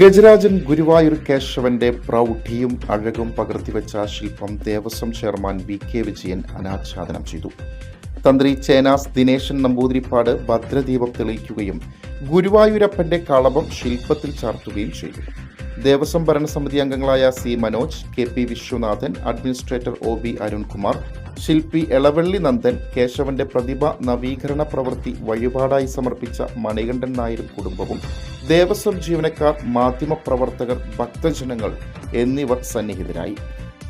ഗജരാജൻ ഗുരുവായൂർ കേശവന്റെ പ്രൗഢിയും അഴകും പകർത്തിവെച്ച ശില്പം Devaswom chairman V K Vijayan അനാച്ഛാദനം ചെയ്തു. തന്ത്രി ചേനാസ് ദിനേശൻ നമ്പൂതിരിപ്പാട് ഭദ്രദീപം തെളിയിക്കുകയും ഗുരുവായൂരപ്പന്റെ കളഭം ശില്പത്തിൽ ചാർത്തുകയും ചെയ്തു. ദേവസ്വം ഭരണസമിതി അംഗങ്ങളായ C Manoj K P Viswanathan administrator O B Arunkumar ശില്പി എളവള്ളി നന്ദൻ കേശവന്റെ പ്രതിഭ നവീകരണ പ്രവൃത്തി വഴിപാടായി സമർപ്പിച്ച മണികണ്ഠൻ നായരും കുടുംബവും ദേവസ്വം ജീവനക്കാർ മാധ്യമപ്രവർത്തകർ ഭക്തജനങ്ങൾ എന്നിവർ സന്നിഹിതരായി.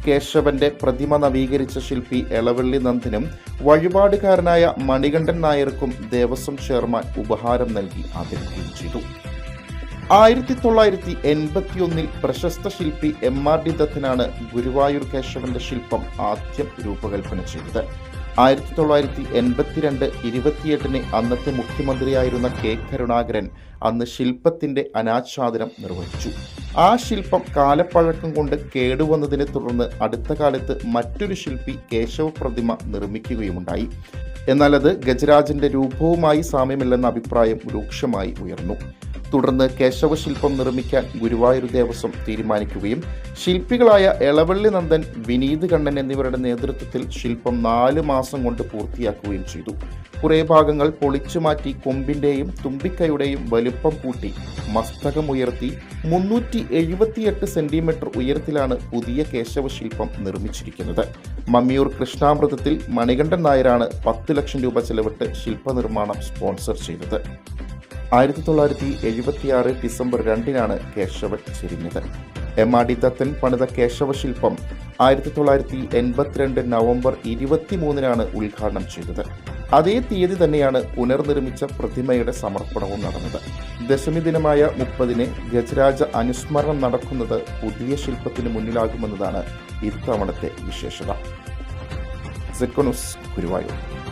കേശവന്റെ പ്രതിമ നവീകരിച്ച ശില്പി എളവള്ളി നന്ദനും വഴിപാടുകാരനായ മണികണ്ഠൻ നായർക്കും ദേവസ്വം ചെയർമാൻ ഉപഹാരം നൽകി ആദരിക്കുകയും ചെയ്തു. ആയിരത്തി തൊള്ളായിരത്തി എൺപത്തിയൊന്നിൽ പ്രശസ്ത ശില്പി എം ആർ ഡി ദത്തനാണ് ഗുരുവായൂർ കേശവന്റെ ശില്പം ആദ്യം രൂപകൽപ്പന ചെയ്തത്. ആയിരത്തി തൊള്ളായിരത്തി എൺപത്തിരണ്ട് ഇരുപത്തിയെട്ടിന് അന്നത്തെ മുഖ്യമന്ത്രിയായിരുന്ന കെ കരുണാകരൻ അന്ന് ശില്പത്തിന്റെ അനാച്ഛാദനം നിർവഹിച്ചു. ആ ശില്പം കാലപ്പഴക്കം കൊണ്ട് കേടുവന്നതിനെ തുടർന്ന് അടുത്ത കാലത്ത് മറ്റൊരു ശില്പി കേശവ പ്രതിമ നിർമ്മിക്കുകയുമുണ്ടായി. എന്നാൽ അത് ഗജരാജന്റെ രൂപവുമായി സാമ്യമില്ലെന്ന അഭിപ്രായം രൂക്ഷമായി ഉയർന്നു. തുടർന്ന് കേശവശില്പം നിർമ്മിക്കാൻ ഗുരുവായൂർ ദേവസ്വം തീരുമാനിക്കുകയും ശില്പികളായ എളവള്ളി നന്ദൻ വിനീത് കണ്ണൻ എന്നിവരുടെ നേതൃത്വത്തിൽ ശില്പം നാല് മാസം കൊണ്ട് പൂർത്തിയാക്കുകയും ചെയ്തു. കുറേ ഭാഗങ്ങൾ പൊളിച്ചു മാറ്റി കൊമ്പിന്റെയും തുമ്പിക്കൈയുടെയും വലുപ്പം കൂട്ടി മസ്തകമുയർത്തി മുന്നൂറ്റി എഴുപത്തിയെട്ട് സെന്റിമീറ്റർ ഉയരത്തിലാണ് പുതിയ കേശവശില്പം നിർമ്മിച്ചിരിക്കുന്നത്. മമ്മിയൂർ കൃഷ്ണാമൃതത്തിൽ മണികണ്ഠൻ നായരാണ് പത്ത് ലക്ഷം രൂപ ചെലവിട്ട് ശില്പനിർമ്മാണം സ്പോൺസർ ചെയ്തത്. ആയിരത്തി തൊള്ളായിരത്തി എഴുപത്തിയാറ് ഡിസംബർ രണ്ടിനാണ് കേശവൻ ചെരിഞ്ഞത്. എം ആർ ഡി ദത്തൻ പണിത കേശവ ശില്പം ആയിരത്തി തൊള്ളായിരത്തി എൺപത്തിരണ്ട് നവംബർ ഇരുപത്തിമൂന്നിനാണ് ഉദ്ഘാടനം ചെയ്തത്. അതേ തീയതി തന്നെയാണ് പുനർനിർമ്മിച്ച പ്രതിമയുടെ സമർപ്പണവും നടന്നത്. ദശമി ദിനമായ മുപ്പതിന് ഗജരാജ അനുസ്മരണം നടക്കുന്നത് പുതിയ ശില്പത്തിന് മുന്നിലാകുമെന്നതാണ് ഇത്തവണത്തെ വിശേഷത. സെക്കോനുസ് ഗുരുവായൂർ.